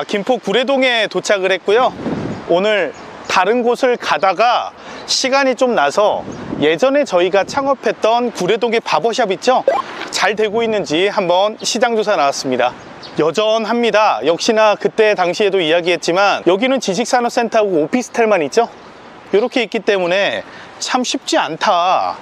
자, 김포 구례동에 도착을 했고요. 오늘 다른 곳을 가다가 시간이 좀 나서 예전에 저희가 창업했던 구례동의 바버샵 있죠? 잘 되고 있는지 한번 시장 조사 나왔습니다. 여전합니다. 역시나 그때 당시에도 이야기했지만 여기는 지식산업센터하고 오피스텔만 있죠? 이렇게 있기 때문에 참 쉽지 않다.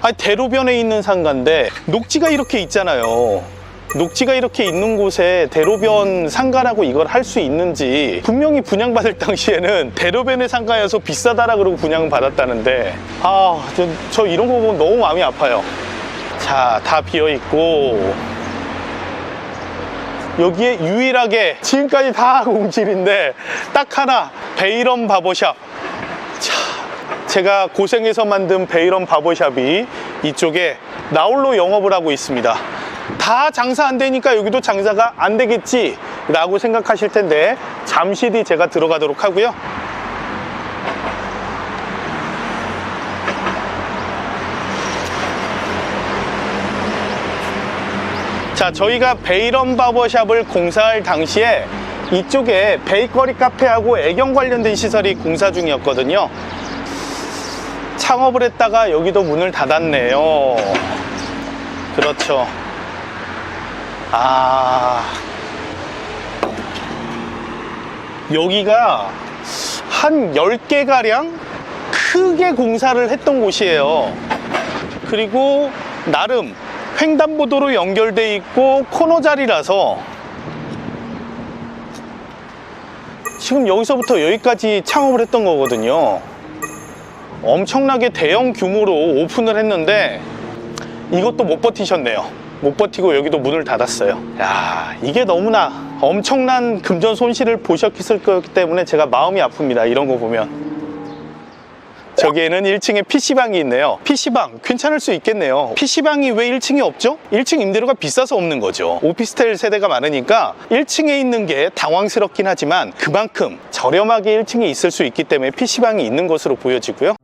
아니, 대로변에 있는 상가인데 녹지가 이렇게 있잖아요. 녹지가 이렇게 있는 곳에 대로변 상가라고 이걸 할 수 있는지 분명히 분양받을 당시에는 대로변의 상가여서 비싸다라 그러고 분양을 받았다는데 아, 저, 저 이런 거 보면 너무 마음이 아파요. 자, 다 비어 있고 여기에 유일하게 지금까지 다 공실인데 딱 하나 베이런 바버샵 자, 제가 고생해서 만든 베이런 바버샵이 이쪽에 나홀로 영업을 하고 있습니다. 다 장사 안 되니까 여기도 장사가 안 되겠지 라고 생각하실 텐데 잠시 뒤 제가 들어가도록 하고요. 자, 저희가 베이런 바버샵을 공사할 당시에 이쪽에 베이커리 카페하고 애경 관련된 시설이 공사 중이었거든요. 창업을 했다가 여기도 문을 닫았네요. 그렇죠. 아. 여기가 한 10개 가량 크게 공사를 했던 곳이에요. 그리고 나름 횡단보도로 연결돼 있고 코너 자리라서 지금 여기서부터 여기까지 창업을 했던 거거든요. 엄청나게 대형 규모로 오픈을 했는데 이것도 못 버티셨네요. 못 버티고 여기도 문을 닫았어요. 야, 이게 너무나 엄청난 금전 손실을 보셨을 거기 때문에 제가 마음이 아픕니다. 이런 거 보면. 저기에는 1층에 PC방이 있네요. PC방 괜찮을 수 있겠네요. PC방이 왜 1층에 없죠? 1층 임대료가 비싸서 없는 거죠. 오피스텔 세대가 많으니까 1층에 있는 게 당황스럽긴 하지만 그만큼 저렴하게 1층에 있을 수 있기 때문에 PC방이 있는 것으로 보여지고요.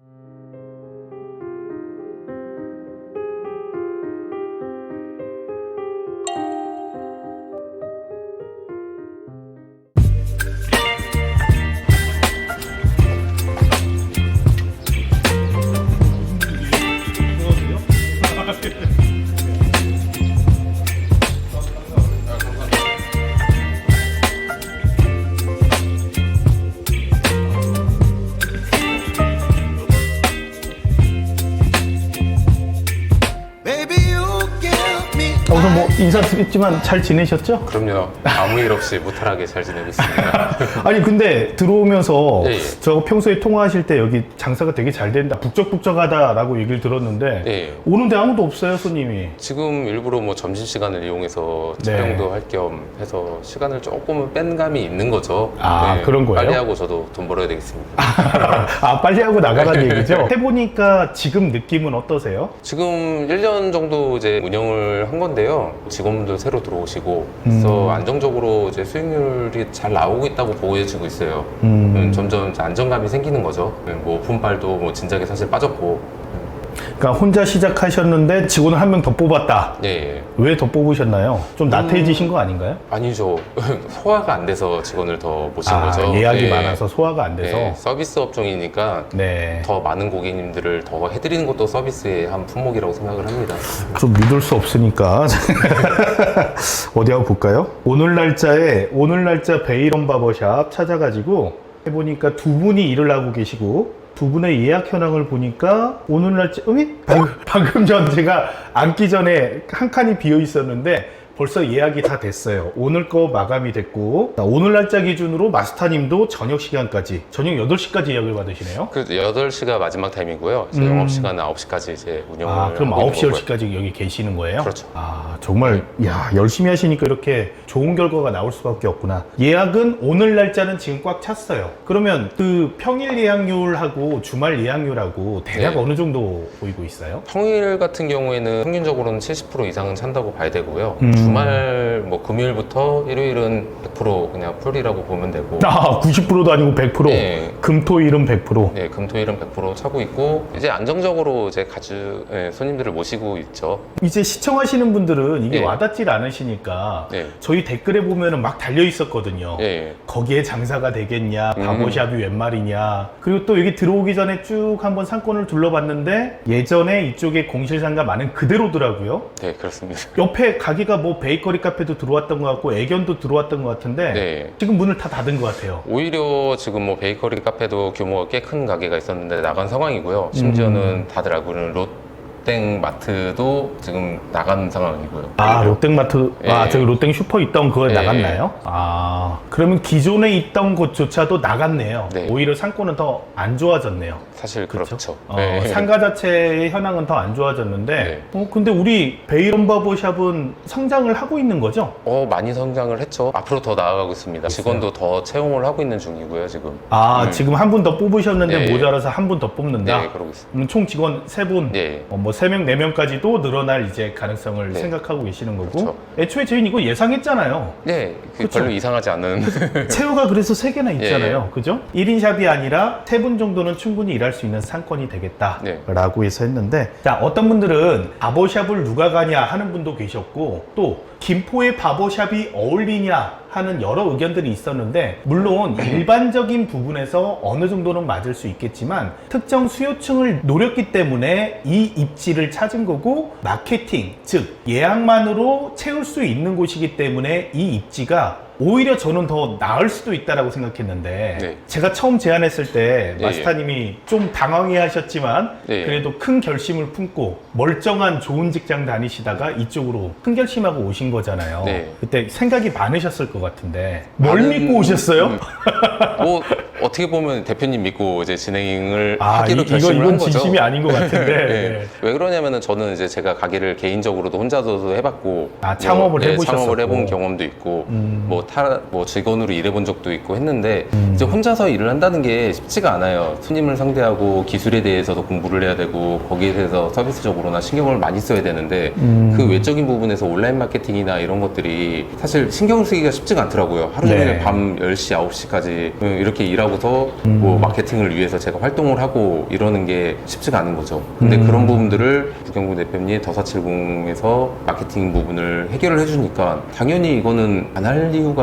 우선 뭐 인사드렸지만 잘 지내셨죠? 그럼요. 아무 일 없이 무탈하게 잘 지내고 있습니다. 아니 근데 들어오면서 예, 예. 저 평소에 통화하실 때 여기 장사가 되게 잘 된다 북적북적하다라고 얘기를 들었는데 예. 오는데 아무도 없어요 손님이 지금 일부러 뭐 점심 시간을 이용해서 네. 촬영도 할 겸 해서 시간을 조금은 뺀 감이 있는 거죠. 네. 아, 그런 거예요? 빨리 하고 저도 돈 벌어야 되겠습니다. 아 빨리 하고 나가라는 얘기죠 해보니까 지금 느낌은 어떠세요? 지금 1년 정도 이제 운영을 한 건데요. 직원분들 새로 들어오시고 그래서 음. 안정적으로 이제 수익률이 잘 나오고 있다고 보여지고 있어요. 음. 음, 점점 이제 안정감이 생기는 거죠. 음, 뭐 오픈빨도 뭐 진작에 사실 빠졌고 그러니까 혼자 시작하셨는데 직원을 한 명 더 뽑았다 네. 왜더 뽑으셨나요? 좀 나태해지신 거 아닌가요? 아니죠. 소화가 안 돼서 직원을 더 모신 아 거죠. 예약이 네. 많아서 소화가 안 돼서 네, 서비스 업종이니까 네. 더 많은 고객님들을 더 해드리는 것도 서비스의 한 품목이라고 생각을 합니다. 좀 믿을 수 없으니까 어디 한번 볼까요? 오늘 날짜에 오늘 날짜 베이런 바버샵 찾아가지고 해보니까 두 분이 일을 하고 계시고 두 분의 예약 현황을 보니까 오늘 날짜 어이? 방금, 방금 전 제가 앉기 전에 한 칸이 비어 있었는데 벌써 예약이 다 됐어요. 오늘 거 마감이 됐고 자, 오늘 날짜 기준으로 마스터님도 저녁 시간까지 저녁 8시까지 예약을 받으시네요. 그 8시가 마지막 타임이고요. 이제 음. 영업시간은 9시까지 이제 운영을 아, 그럼 하고 있는 9시, 거고요. 10시까지 여기 계시는 거예요? 그렇죠. 아, 정말, 야, 열심히 하시니까 이렇게 좋은 결과가 나올 수밖에 없구나. 예약은 오늘 날짜는 지금 꽉 찼어요. 그러면 그 평일 예약률하고 주말 예약률하고 대략 네. 어느 정도 보이고 있어요? 평일 같은 경우에는 평균적으로는 70% 이상은 찬다고 봐야 되고요. 음. 주말 뭐 금요일부터 일요일은 100% 그냥 풀이라고 보면 되고 아, 90%도 아니고 100%. 네. 금토일은 100%. 네, 금토일은 100% 차고 있고 이제 안정적으로 이제 가주 예, 손님들을 모시고 있죠. 이제 시청하시는 분들은 이게 네. 와닿질 않으시니까 네. 저희 댓글에 보면은 막 달려 있었거든요. 예. 거기에 장사가 되겠냐, 음. 바보샵이 웬 말이냐. 그리고 또 여기 들어오기 전에 쭉 한번 상권을 둘러봤는데 예전에 이쪽에 공실상가 많은 그대로더라고요. 네, 그렇습니다. 옆에 가게가 뭐 베이커리 카페도 들어왔던 것 같고 애견도 들어왔던 것 같은데 네. 지금 문을 다 닫은 것 같아요. 오히려 지금 뭐 베이커리 카페도 규모가 꽤 큰 가게가 있었는데 나간 상황이고요. 심지어는 음. 다들 알고 있는 롯 땡 마트도 지금 나간 상황이고요. 아 롯땡마트 아 예. 저기 롯땡 슈퍼 있던 그거 예. 나갔나요? 아 그러면 기존에 있던 곳조차도 나갔네요. 네. 오히려 상권은 더 안 좋아졌네요. 사실 그렇죠? 어, 네. 상가 자체의 현황은 더 안 좋아졌는데 네. 어, 근데 우리 베이런 바보샵은 성장을 하고 있는 거죠? 어, 많이 성장을 했죠. 앞으로 더 나아가고 있습니다. 직원도 더 채용을 하고 있는 중이고요, 지금. 아 네. 지금 한 분 더 뽑으셨는데 네. 모자라서 한 분 더 뽑는다? 네, 그러고 있습니다. 음, 총 직원 세분 네. 어, 뭐 3명, 4명까지도 늘어날 이제 가능성을 네. 생각하고 계시는 거고 그렇죠. 애초에 저희는 이거 예상했잖아요. 네, 그 그쵸. 별로 이상하지 않은. 채우가 그래서 세개나 있잖아요. 예. 그죠? 1인 샵이 아니라 세분 정도는 충분히 일할 수 있는 상권이 되겠다. 네. 라고 해서 했는데, 자, 어떤 분들은 바보샵을 누가 가냐 하는 분도 계셨고, 또, 김포의 바보샵이 어울리냐 하는 여러 의견들이 있었는데, 물론 일반적인 부분에서 어느 정도는 맞을 수 있겠지만, 특정 수요층을 노렸기 때문에 이 입지를 찾은 거고, 마케팅, 즉, 예약만으로 채울 수 있는 곳이기 때문에 이 입지가 오히려 저는 더 나을 수도 있다라고 생각했는데 네. 제가 처음 제안했을 때 예, 마스타님이 좀 당황해 하셨지만 예. 그래도 큰 결심을 품고 멀쩡한 좋은 직장 다니시다가 이쪽으로 큰 결심하고 오신 거잖아요. 네. 그때 생각이 많으셨을 것 같은데 뭘 많은- 믿고 오셨어요? 음, 뭐 어떻게 보면 대표님 믿고 이제 진행을 아, 하기로 이, 이건, 결심을 이건 한 거죠. 진심이 아닌 것 같은데. 네. 네. 왜 그러냐면은 저는 이제 제가 가게를 개인적으로도 혼자서도 해봤고 아, 창업을 뭐, 예, 해보셨었고. 창업을 해본 경험도 있고 음. 뭐, 타, 뭐 직원으로 일해본 적도 있고 했는데 음. 이제 혼자서 일을 한다는 게 쉽지가 않아요. 손님을 상대하고 기술에 대해서도 공부를 해야 되고 거기에 대해서 서비스적으로나 신경을 많이 써야 되는데 음. 그 외적인 부분에서 온라인 마케팅이나 이런 것들이 사실 신경을 쓰기가 쉽지가 않더라고요. 하루 종일 네. 밤 10시, 9시까지 이렇게 일하고서 음. 뭐 마케팅을 위해서 제가 활동을 하고 이러는 게 쉽지가 않은 거죠. 근데 음. 그런 부분들을 부경구 대표님 더470에서 마케팅 부분을 해결을 해주니까 당연히 이거는 안 할 이유가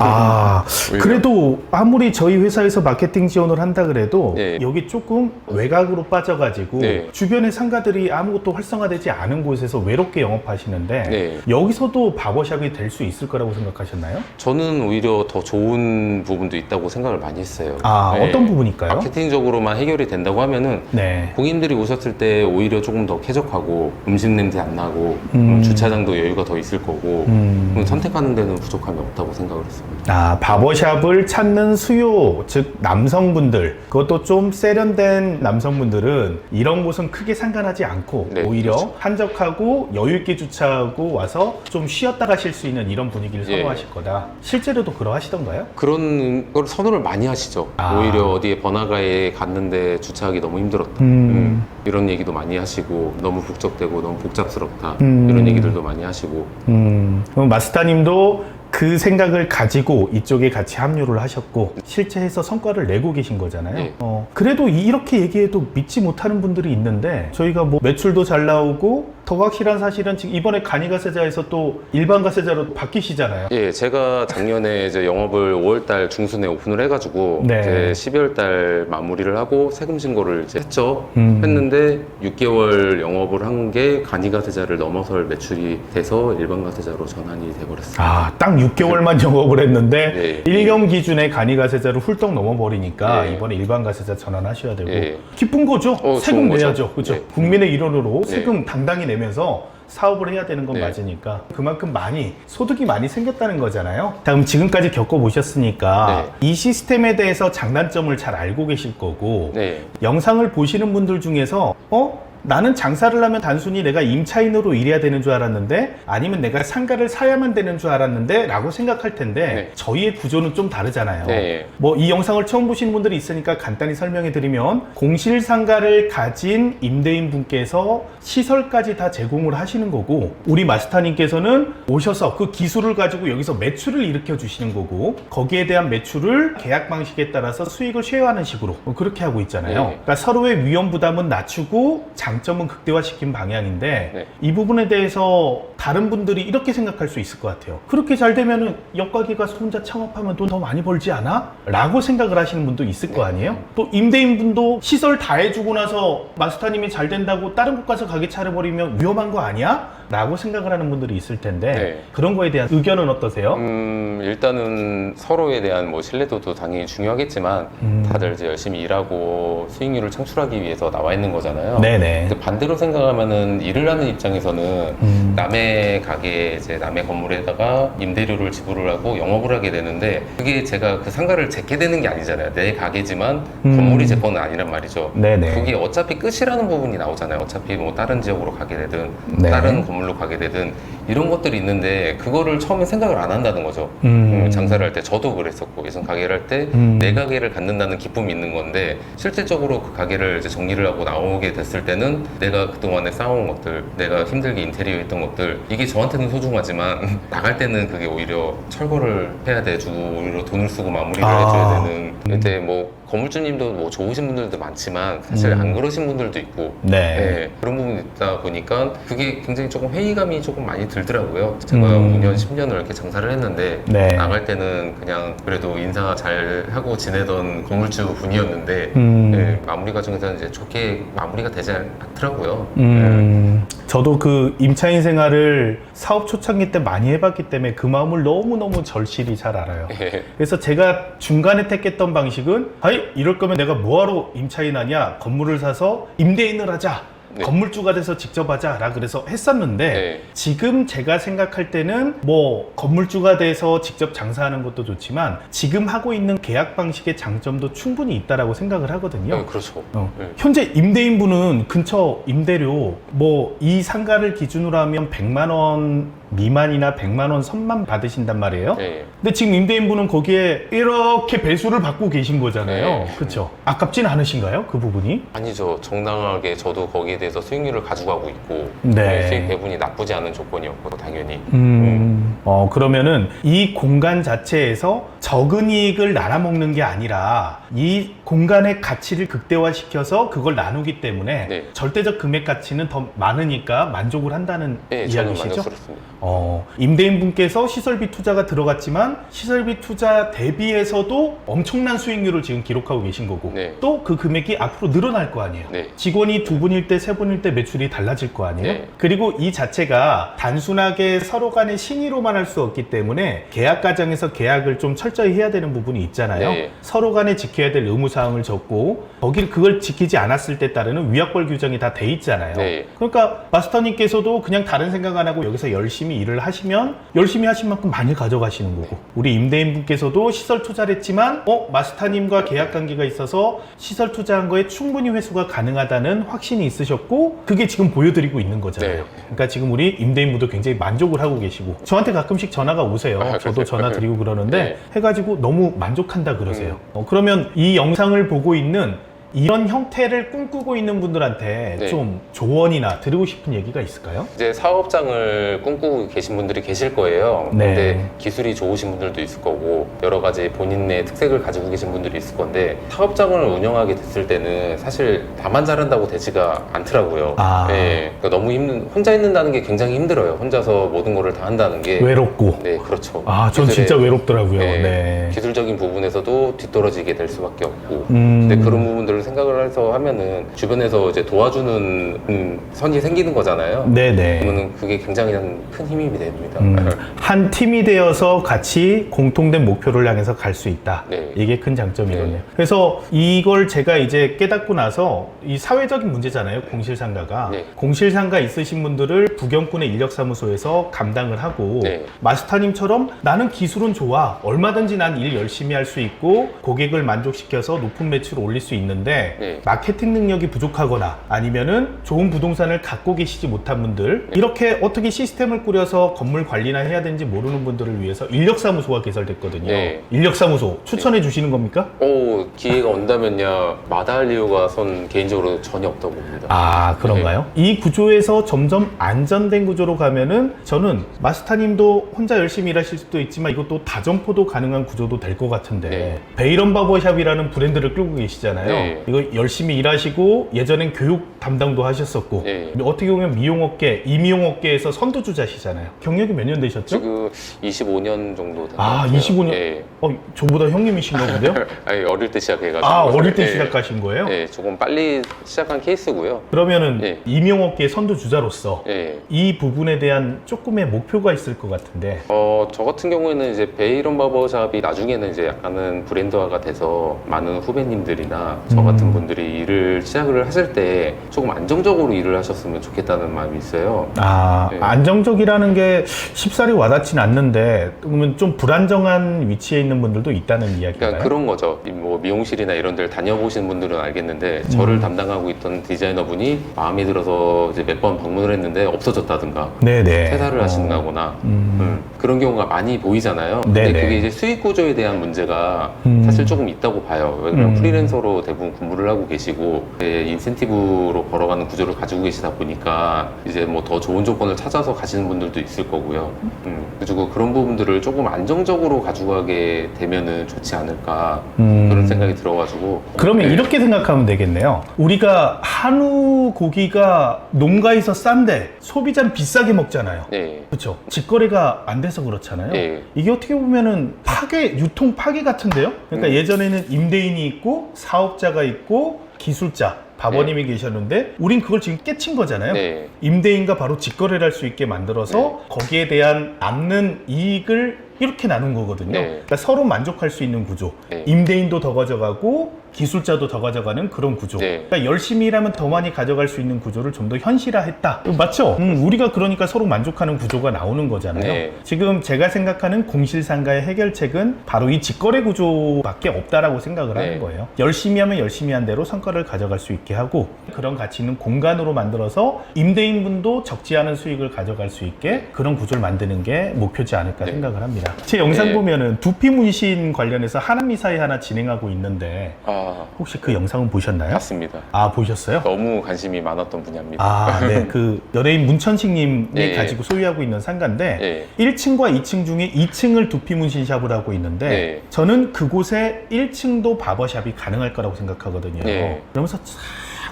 아, 오히려. 그래도 아무리 저희 회사에서 마케팅 지원을 한다 그래도 네. 여기 조금 외곽으로 빠져가지고 네. 주변의 상가들이 아무것도 활성화되지 않은 곳에서 외롭게 영업하시는데 네. 여기서도 바버샵이 될 수 있을 거라고 생각하셨나요? 저는 오히려 더 좋은 부분도 있다고 생각을 많이 했어요. 아, 네. 어떤 부분일까요? 마케팅적으로만 해결이 된다고 하면은 네. 고객님들이 오셨을 때 오히려 조금 더 쾌적하고 음식 냄새 안 나고 음. 음, 주차장도 여유가 더 있을 거고 음. 선택하는 데는 부족함이 없 다고 생각을 했습니다. 아, 바버샵을 찾는 수요, 즉 남성분들, 그것도 좀 세련된 남성분들은 이런 곳은 크게 상관하지 않고 네, 오히려 그렇죠. 한적하고 여유 있게 주차하고 와서 좀 쉬었다 가실 수 있는 이런 분위기를 예. 선호하실 거다. 실제로도 그러하시던가요? 그런 걸 선호를 많이 하시죠. 아. 오히려 어디에 번화가에 갔는데 주차하기 너무 힘들었다. 음. 음, 이런 얘기도 많이 하시고 너무 북적대고 너무 복잡스럽다. 음. 이런 얘기들도 많이 하시고 음, 그럼 마스타님도 그 생각을 가지고 이쪽에 같이 합류를 하셨고 실제 해서 성과를 내고 계신 거잖아요. 네. 어, 그래도 이렇게 얘기해도 믿지 못하는 분들이 있는데 저희가 뭐 매출도 잘 나오고 더 확실한 사실은 지금 이번에 간이가세자에서 또 일반 가세자로 바뀌시잖아요. 예, 제가 작년에 이제 영업을 5월달 중순에 오픈을 해가지고 네. 이제 12월달 마무리를 하고 세금 신고를 이제 했죠. 음. 했는데 6개월 영업을 한 게 간이가세자를 넘어설 매출이 돼서 일반 가세자로 전환이 돼버렸어요. 아, 딱 6개월만 영업을 했는데 네. 1년 기준에 간이 가세자를 훌쩍 넘어버리니까 네. 이번에 일반 가세자 전환하셔야 되고 네. 기쁜 거죠. 어, 세금 좋은 거죠. 내야죠. 그렇죠. 네. 국민의 일원으로 네. 세금 당당히 내면서 사업을 해야 되는 건 네. 맞으니까 그만큼 많이 소득이 많이 생겼다는 거잖아요. 자, 그럼 지금까지 겪어보셨으니까 네. 이 시스템에 대해서 장단점을 잘 알고 계실 거고 네. 영상을 보시는 분들 중에서 어? 나는 장사를 하면 단순히 내가 임차인으로 일해야 되는 줄 알았는데 아니면 내가 상가를 사야만 되는 줄 알았는데 라고 생각할 텐데 네. 저희의 구조는 좀 다르잖아요. 네. 뭐이 영상을 처음 보시는 분들이 있으니까 간단히 설명해 드리면 공실 상가를 가진 임대인 분께서 시설까지 다 제공을 하시는 거고 우리 마스터님께서는 오셔서 그 기술을 가지고 여기서 매출을 일으켜 주시는 거고 거기에 대한 매출을 계약 방식에 따라서 수익을 쉐어하는 식으로 뭐 그렇게 하고 있잖아요. 네. 그러니까 서로의 위험 부담은 낮추고 장 점은 극대화시킨 방향인데 네. 이 부분에 대해서 다른 분들이 이렇게 생각할 수 있을 것 같아요. 그렇게 잘 되면은 옆가게 가서 혼자 창업하면 돈 더 많이 벌지 않아? 라고 생각을 하시는 분도 있을 거 아니에요? 또 임대인 분도 시설 다 해주고 나서 마스터님이 잘 된다고 다른 곳 가서 가게 차려버리면 위험한 거 아니야? 라고 생각을 하는 분들이 있을 텐데 네. 그런 거에 대한 의견은 어떠세요? 음, 일단은 서로에 대한 뭐 신뢰도도 당연히 중요하겠지만 음. 다들 이제 열심히 일하고 수익률을 창출하기 위해서 나와 있는 거잖아요. 네네. 근데 반대로 생각하면은 일을 하는 입장에서는 음. 남의 가게 이제 남의 건물에다가 임대료를 지불을 하고 영업을 하게 되는데 그게 제가 그 상가를 제게 되는 게 아니잖아요. 내 가게지만 음. 건물이 제 거는 아니란 말이죠. 네네. 그게 어차피 끝이라는 부분이 나오잖아요. 어차피 뭐 다른 지역으로 가게 되든 네. 다른 건물 로 가게 되든 이런 것들이 있는데 그거를 처음에 생각을 안 한다는 거죠. 음. 음, 장사를 할 때 저도 그랬었고 예전 가게를 할 때내 음. 가게를 갖는다는 기쁨이 있는 건데 실질적으로 그 가게를 이제 정리를 하고 나오게 됐을 때는 내가 그동안에 쌓아온 것들 내가 힘들게 인테리어 했던 것들 이게 저한테는 소중하지만 나갈 때는 그게 오히려 철거를 해야 돼주고 오히려 돈을 쓰고 마무리를 아. 해줘야 되는 근데 뭐 건물주님도 뭐 좋으신 분들도 많지만 사실 음. 안 그러신 분들도 있고 네. 네, 그런 부분이 있다 보니까 그게 굉장히 조금 회의감이 조금 많이 들더라고요. 제가 음. 5년, 10년을 이렇게 장사를 했는데 네. 나갈 때는 그냥 그래도 인사 잘 하고 지내던 건물주 분이었는데 음. 네, 마무리 과정에서는 이제 좋게 마무리가 되지 않더라고요. 음, 저도 그 임차인 생활을 사업 초창기 때 많이 해봤기 때문에 그 마음을 너무너무 절실히 잘 알아요. 네. 그래서 제가 중간에 택했던 방식은, 아이, 이럴 거면 내가 뭐하러 임차인 하냐? 건물을 사서 임대인을 하자. 네. 건물주가 돼서 직접 하자라 그래서 했었는데 네. 지금 제가 생각할 때는 뭐 건물주가 돼서 직접 장사하는 것도 좋지만 지금 하고 있는 계약 방식의 장점도 충분히 있다라고 생각을 하거든요. 네, 그렇죠. 어. 네. 현재 임대인분은 근처 임대료 뭐 이 상가를 기준으로 하면 100만 원 미만이나 100만 원 선만 받으신단 말이에요. 네. 근데 지금 임대인분은 거기에 이렇게 배수를 받고 계신 거잖아요. 네. 그렇죠? 아깝진 않으신가요? 그 부분이? 아니죠. 정당하게 저도 거기에 대해서 수익률을 가져가고 있고 네. 수익 배분이 나쁘지 않은 조건이었고 당연히 음, 어, 그러면은 이 공간 자체에서 적은 이익을 나눠 먹는 게 아니라 이 공간의 가치를 극대화시켜서 그걸 나누기 때문에 네. 절대적 금액 가치는 더 많으니까 만족을 한다는 네, 저는 이야기시죠? 만족스럽습니다. 어, 임대인 분께서 시설비 투자가 들어갔지만 시설비 투자 대비해서도 엄청난 수익률을 지금 기록하고 계신 거고 네. 또 그 금액이 앞으로 늘어날 거 아니에요. 네. 직원이 두 분일 때, 세 분일 때 매출이 달라질 거 아니에요? 네. 그리고 이 자체가 단순하게 서로 간의 신의로만 할 수 없기 때문에 계약 과정에서 계약을 좀 철저히 해야 되는 부분이 있잖아요. 네. 서로 간에 지켜야 될 의무 사항을 적고 거기를 그걸 지키지 않았을 때 따르는 위약벌 규정이 다 돼 있잖아요. 네. 그러니까 마스터님께서도 그냥 다른 생각 안 하고 여기서 열심히 일을 하시면 열심히 하신 만큼 많이 가져가시는 거고 우리 임대인분께서도 시설 투자를 했지만 어 마스터님과 계약 관계가 있어서 시설 투자한 거에 충분히 회수가 가능하다는 확신이 있으셨고 그게 지금 보여드리고 있는 거잖아요. 네. 그러니까 지금 우리 임대인분도 굉장히 만족을 하고 계시고 저한테 가끔씩 전화가 오세요. 아, 저도? 전화 드리고 그러는데 네. 해가지고 너무 만족한다 그러세요. 음. 어, 그러면 이 영상을 보고 있는 이런 형태를 꿈꾸고 있는 분들한테 네. 좀 조언이나 드리고 싶은 얘기가 있을까요? 이제 사업장을 꿈꾸고 계신 분들이 계실 거예요. 네. 근데 기술이 좋으신 분들도 있을 거고 여러 가지 본인의 특색을 가지고 계신 분들이 있을 건데 사업장을 운영하게 됐을 때는 사실 나만 잘한다고 되지가 않더라고요. 아. 예, 그러니까 너무 힘든 혼자 있는다는 게 굉장히 힘들어요. 혼자서 모든 거를 다 한다는 게 외롭고. 네, 그렇죠. 아, 전 기술의- 진짜 외롭더라고요. 네, 네. 기술적인 부분에서도 뒤떨어지게 될 수밖에 없고 음. 근데 그런 부분들을 생각을 해서 하면은 주변에서 이제 도와주는 음, 선이 생기는 거잖아요. 네네. 그러면 그게 굉장히 큰 힘이 됩니다. 음, 한 팀이 되어서 같이 공통된 목표를 향해서 갈 수 있다. 네. 이게 큰 장점이거든요. 네. 그래서 이걸 제가 이제 깨닫고 나서 이 사회적인 문제잖아요. 공실상가가. 네. 공실상가 있으신 분들을 부경군의 인력사무소에서 감당을 하고 네. 마스터님처럼 나는 기술은 좋아. 얼마든지 난 일 열심히 할 수 있고 고객을 만족시켜서 높은 매출을 올릴 수 있는데 때문에 네. 마케팅 능력이 부족하거나 아니면은 좋은 부동산을 갖고 계시지 못한 분들 네. 이렇게 어떻게 시스템을 꾸려서 건물 관리나 해야 되는지 모르는 분들을 위해서 인력사무소가 개설됐거든요. 네. 인력사무소 추천해 주시는 겁니까? 오 기회가 온다면야 마다할 이유가 선 개인적으로 전혀 없다고 봅니다. 아 그런가요? 이 구조에서 점점 안전된 구조로 가면은 저는 마스타님도 혼자 열심히 일하실 수도 있지만 이것도 다점포도 가능한 구조도 될 것 같은데 네. 베이런 바버샵이라는 브랜드를 끌고 계시잖아요. 네. 이거 열심히 일하시고 예전엔 교육 담당도 하셨었고 네. 어떻게 보면 미용업계, 이미용업계에서 선두주자시잖아요. 경력이 몇 년 되셨죠? 지금 25년 정도 된것 아, 같아요. 25년? 예. 어, 저보다 형님이신가 본데요? 아니 어릴 때 시작해가지고. 아 어릴 때 예. 시작하신 거예요? 예, 조금 빨리 시작한 케이스고요. 그러면은 예. 이미용업계 선두주자로서 예. 이 부분에 대한 조금의 목표가 있을 것 같은데 어, 저 같은 경우에는 이제 베이런 바버샵이 나중에는 이제 약간은 브랜드화가 돼서 많은 후배님들이나 저 음. 같은 분들이 일을 시작을 하실 때 조금 안정적으로 일을 하셨으면 좋겠다는 마음이 있어요. 아 네. 안정적이라는 게 쉽사리 와닿진 않는데 그러면 좀 불안정한 위치에 있는 분들도 있다는 이야기인가요? 그러니까 그런 거죠. 이뭐 미용실이나 이런 데를 다녀보신 분들은 알겠는데 저를 음. 담당하고 있던 디자이너분이 마음에 들어서 이제 몇 번 방문을 했는데 없어졌다든가 네네 퇴사를 어. 하신다거나 음. 음, 그런 경우가 많이 보이잖아요. 근데 네네. 그게 이제 수익 구조에 대한 문제가 음. 사실 조금 있다고 봐요. 왜냐면 음. 프리랜서로 대부분 근무를 하고 계시고 이제 인센티브로 벌어가는 구조를 가지고 계시다 보니까 이제 뭐 더 좋은 조건을 찾아서 가시는 분들도 있을 거고요. 음, 그리고 그런 부분들을 조금 안정적으로 가져가게 되면은 좋지 않을까 음. 그런 생각이 들어가지고 그러면 네. 이렇게 생각하면 되겠네요. 우리가 한우 고기가 농가에서 싼데 소비자는 비싸게 먹잖아요. 네. 그렇죠. 직거래가 안 돼서 그렇잖아요. 네. 이게 어떻게 보면은 파괴, 유통 파괴 같은데요? 그러니까 음. 예전에는 임대인이 있고 사업자가 있고 기술자, 바버님이 계셨는데 우린 그걸 지금 깨친 거잖아요. 네. 임대인과 바로 직거래를 할 수 있게 만들어서 거기에 대한 남는 이익을 이렇게 나눈 거거든요. 네. 그러니까 서로 만족할 수 있는 구조. 네. 임대인도 더 가져가고 기술자도 더 가져가는 그런 구조. 네. 그러니까 열심히 일하면 더 많이 가져갈 수 있는 구조를 좀 더 현실화했다. 맞죠? 음, 우리가 그러니까 서로 만족하는 구조가 나오는 거잖아요. 네. 지금 제가 생각하는 공실상가의 해결책은 바로 이 직거래 구조밖에 없다라고 생각을 네. 하는 거예요. 열심히 하면 열심히 한 대로 성과를 가져갈 수 있게 하고 그런 가치 있는 공간으로 만들어서 임대인분도 적지 않은 수익을 가져갈 수 있게 그런 구조를 만드는 게 목표지 않을까 네. 생각을 합니다. 제 영상 네. 보면은 두피 문신 관련해서 하남미사에 하나 진행하고 있는데 아 혹시 그 영상은 보셨나요? 맞습니다. 아 보셨어요? 너무 관심이 많았던 분야입니다. 아, 네. 그 연예인 문천식님이 예, 예. 가지고 소유하고 있는 상가인데 예. 1층과 2층 중에 2층을 두피 문신샵을 하고 있는데 네. 저는 그곳에 1층도 바버샵이 가능할 거라고 생각하거든요. 네. 그러면서 참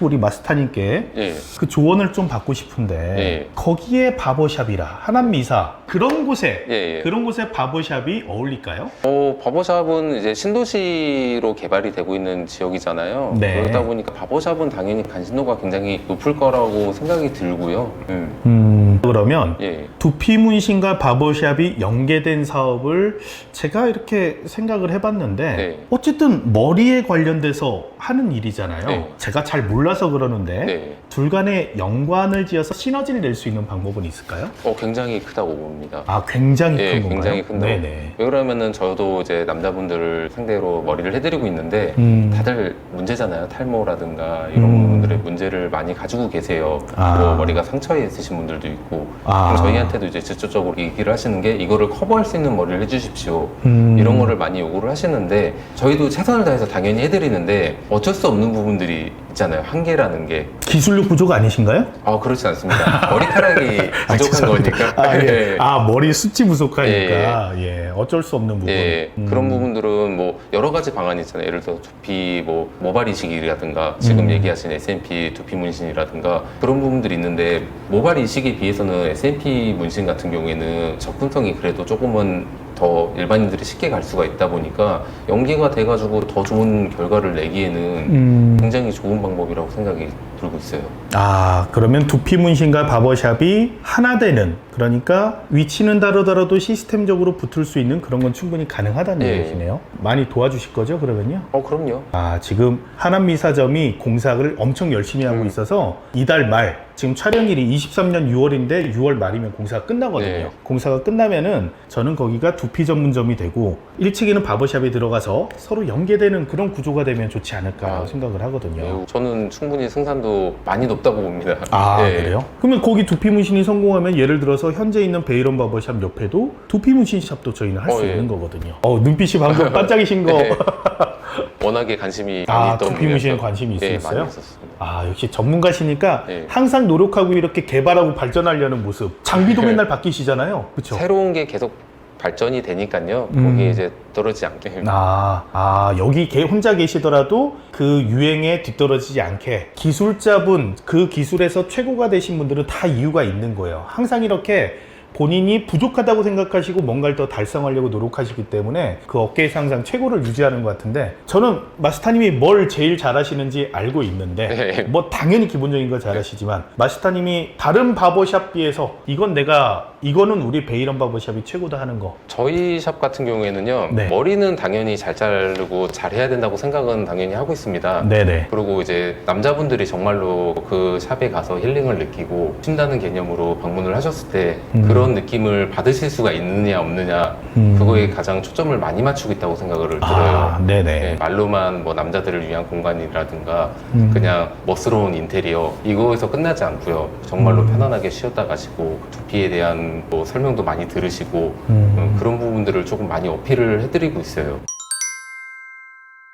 우리 마스타님께 예. 그 조언을 좀 받고 싶은데 네. 거기에 바버샵이라 하남미사 그런 곳에 예, 예. 그런 곳에 바버샵이 어울릴까요? 어, 바버샵은 이제 신도시로 개발이 되고 있는 지역이잖아요. 네. 그러다 보니까 바버샵은 당연히 관심도가 굉장히 높을 거라고 생각이 들고요. 음. 음, 그러면 예. 두피 문신과 바버샵이 연계된 사업을 제가 이렇게 생각을 해봤는데 네. 어쨌든 머리에 관련돼서 하는 일이잖아요. 네. 제가 잘 몰라서 그러는데 네. 둘 간에 연관을 지어서 시너지를 낼 수 있는 방법은 있을까요? 어, 굉장히 크다고 봅니다. 아 굉장히 예, 큰 건가요? 굉장히. 네네. 왜 그러면은 저도 이제 남자분들을 상대로 머리를 해드리고 있는데 음. 다들 문제잖아요. 탈모라든가 이런 음. 부분들의 문제를 많이 가지고 계세요. 아. 뭐 머리가 상처에 있으신 분들도 있고 아. 그럼 저희한테도 이제 직접적으로 얘기를 하시는 게 이거를 커버할 수 있는 머리를 해주십시오. 음. 이런 거를 많이 요구를 하시는데 저희도 최선을 다해서 당연히 해드리는데 어쩔 수 없는 부분들이 있잖아요. 한계라는 게. 기술력 부족 아니신가요? 아 그렇지 않습니다. 머리카락이 아, 부족한. 거니까. 아, 예. 예. 아 머리 숱이 부족하니까 예. 어쩔 수 없는 부분. 예, 음. 그런 부분들은 뭐 여러 가지 방안이 있잖아요. 예를 들어 두피 뭐 모발 이식이라든가 지금 음. 얘기하신 S&P 두피 문신이라든가 그런 부분들이 있는데 모발 이식에 비해서는 S&P 문신 같은 경우에는 접근성이 그래도 조금은 더 일반인들이 쉽게 갈 수가 있다 보니까 연계가 돼가지고 더 좋은 결과를 내기에는 음. 굉장히 좋은 방법이라고 생각이 들고 있어요. 아, 그러면 두피 문신과 바버샵이 하나 되는 그러니까 위치는 다르더라도 시스템적으로 붙을 수 있는 그런 건 충분히 가능하다는 예. 얘기시네요. 많이 도와주실 거죠, 그러면요? 어 그럼요. 아, 지금 하남미사점이 공사를 엄청 열심히 하고 음. 있어서 이달 말, 지금 촬영일이 23년 6월인데 6월 말이면 공사가 끝나거든요. 네. 공사가 끝나면은 저는 거기가 두피 전문점이 되고 1층에는 바버샵이 들어가서 서로 연계되는 그런 구조가 되면 좋지 않을까 아, 생각을 하거든요. 매우 저는 충분히 승산도 많이 높다고 봅니다. 아 예. 그래요? 그러면 거기 두피 문신이 성공하면 예를 들어서 현재 있는 베이런 바버샵 옆에도 두피 문신 샵도 저희는 할수 어, 예. 있는 거거든요. 어 눈빛이 방금 반짝이신 거. 네. 워낙에 관심이 많이 아 있던 두피 분야여서. 관심이 예, 있으셨어요? 많이 있었습니다. 아 역시 전문가시니까 네. 항상 노력하고 이렇게 개발하고 발전하려는 모습. 장비도 맨날 바뀌시잖아요. 그렇죠? 새로운 게 계속 발전이 되니까요. 음. 거기에 이제 떨어지지 않게. 아, 아, 여기 개- 혼자 계시더라도 그 유행에 뒤떨어지지 않게 기술자분, 그 기술에서 최고가 되신 분들은 다 이유가 있는 거예요. 항상 이렇게 본인이 부족하다고 생각하시고 뭔가를 더 달성하려고 노력하시기 때문에 그 업계에서 항상 최고를 유지하는 것 같은데 저는 마스타님이 뭘 제일 잘하시는지 알고 있는데 네. 뭐 당연히 기본적인 거 잘하시지만 마스타님이 다른 바버샵 비해서 이건 내가 이거는 우리 베이런 바버샵이 최고다 하는 거 저희 샵 같은 경우에는요. 네. 머리는 당연히 잘 자르고 잘 해야 된다고 생각은 당연히 하고 있습니다. 네네 그리고 이제 남자분들이 정말로 그 샵에 가서 힐링을 느끼고 쉰다는 개념으로 방문을 하셨을 때 음. 그런 느낌을 받으실 수가 있느냐 없느냐 음. 그거에 가장 초점을 많이 맞추고 있다고 생각을 들어요. 아, 네네. 네, 말로만 뭐 남자들을 위한 공간이라든가 음. 그냥 멋스러운 인테리어 이거에서 끝나지 않고요. 정말로 음. 편안하게 쉬었다 가시고 두피에 대한 뭐 설명도 많이 들으시고 음. 음, 그런 부분들을 조금 많이 어필을 해드리고 있어요.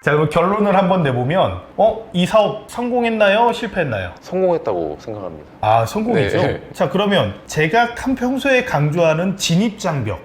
자, 그럼 결론을 한번 내보면, 어, 이 사업 성공했나요? 실패했나요? 성공했다고 생각합니다. 아, 성공이죠. 네. 자, 그러면 제가 한 평소에 강조하는 진입장벽.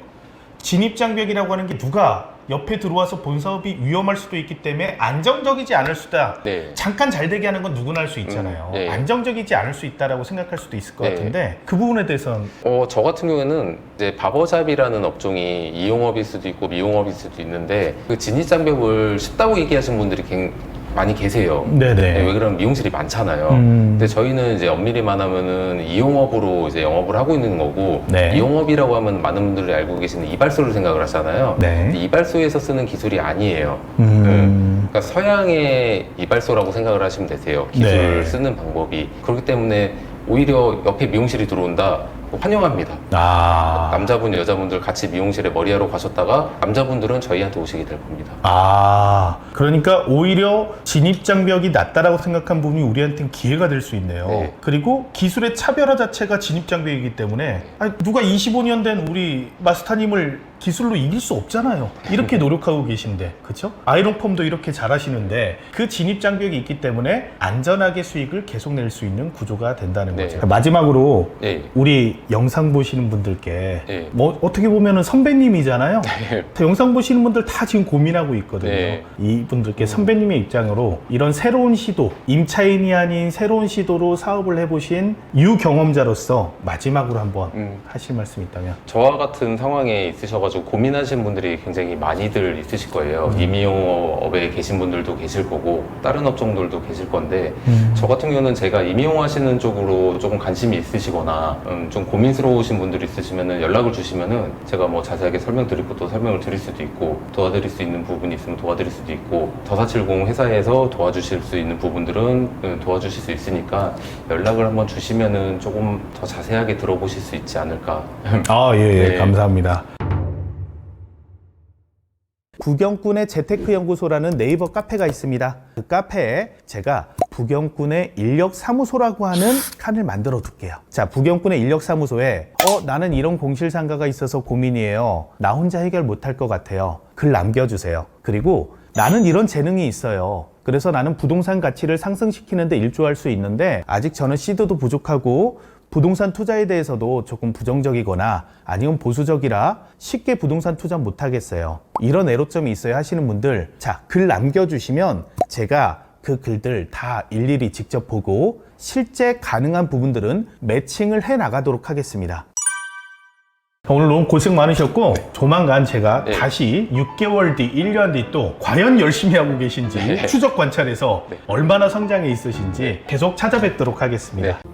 진입장벽이라고 하는 게 누가 옆에 들어와서 본 사업이 위험할 수도 있기 때문에 안정적이지 않을 수다. 네. 잠깐 잘 되게 하는 건 누구나 할 수 있잖아요. 음, 네. 안정적이지 않을 수 있다라고 생각할 수도 있을 것 네. 같은데 그 부분에 대해서는 어, 저 같은 경우에는 이제 바버샵이라는 업종이 이용업일 수도 있고 미용업일 수도 있는데 그 진입장벽을 쉽다고 얘기하시는 분들이 굉- 많이 계세요. 네네. 네, 왜 그러면 미용실이 많잖아요. 음. 근데 저희는 이제 엄밀히만 하면은 이용업으로 이제 영업을 하고 있는 거고 네. 이용업이라고 하면 많은 분들이 알고 계시는 이발소를 생각을 하잖아요. 네. 근데 이발소에서 쓰는 기술이 아니에요. 음. 그러니까 서양의 이발소라고 생각을 하시면 되세요. 기술을 네. 쓰는 방법이 그렇기 때문에 오히려 옆에 미용실이 들어온다. 환영합니다. 아. 남자분, 여자분들 같이 미용실에 머리하러 가셨다가 남자분들은 저희한테 오시게 될 겁니다. 아, 그러니까 오히려 진입장벽이 낮다라고 생각한 부분이 우리한테는 기회가 될 수 있네요. 네. 그리고 기술의 차별화 자체가 진입장벽이기 때문에 아니, 누가 25년 된 우리 마스타님을 기술로 이길 수 없잖아요. 이렇게 노력하고 계신데, 그렇죠? 아이론펌도 이렇게 잘하시는데 그 진입 장벽이 있기 때문에 안전하게 수익을 계속 낼 수 있는 구조가 된다는 네. 거죠. 마지막으로 네. 우리 영상 보시는 분들께 네. 뭐 어떻게 보면은 선배님이잖아요. 다 영상 보시는 분들 다 지금 고민하고 있거든요. 네. 이분들께 선배님의 입장으로 이런 새로운 시도, 임차인이 아닌 새로운 시도로 사업을 해보신 유경험자로서 마지막으로 한번 음. 하실 말씀 있다면. 저와 같은 상황에 있으셔가지고 고민하시는 분들이 굉장히 많이들 있으실 거예요. 음. 임용업에 계신 분들도 계실 거고 다른 업종들도 계실 건데 음. 저 같은 경우는 제가 임용하시는 쪽으로 조금 관심이 있으시거나 음, 좀 고민스러우신 분들이 있으시면 연락을 주시면은 제가 뭐 자세하게 설명드릴 것도 설명을 드릴 수도 있고 도와드릴 수 있는 부분이 있으면 도와드릴 수도 있고 더사칠공 회사에서 도와주실 수 있는 부분들은 음, 도와주실 수 있으니까 연락을 한번 주시면은 조금 더 자세하게 들어보실 수 있지 않을까 아, 예, 예, 네. 감사합니다. 부경꾼의 재테크 연구소라는 네이버 카페가 있습니다. 그 카페에 제가 부경꾼의 인력 사무소라고 하는 칸을 만들어 둘게요. 자, 부경꾼의 인력 사무소에 어, 나는 이런 공실상가가 있어서 고민이에요. 나 혼자 해결 못할 것 같아요. 글 남겨주세요. 그리고 나는 이런 재능이 있어요. 그래서 나는 부동산 가치를 상승시키는데 일조할 수 있는데 아직 저는 시드도 부족하고 부동산 투자에 대해서도 조금 부정적이거나 아니면 보수적이라 쉽게 부동산 투자 못 하겠어요. 이런 애로점이 있어야 하시는 분들, 자, 글 남겨주시면 제가 그 글들 다 일일이 직접 보고 실제 가능한 부분들은 매칭을 해 나가도록 하겠습니다. 오늘 너무 고생 많으셨고 조만간 제가 네. 다시 6개월 뒤, 1년 뒤 또 과연 열심히 하고 계신지 네. 추적 관찰해서 네. 얼마나 성장해 있으신지 계속 찾아뵙도록 하겠습니다. 네.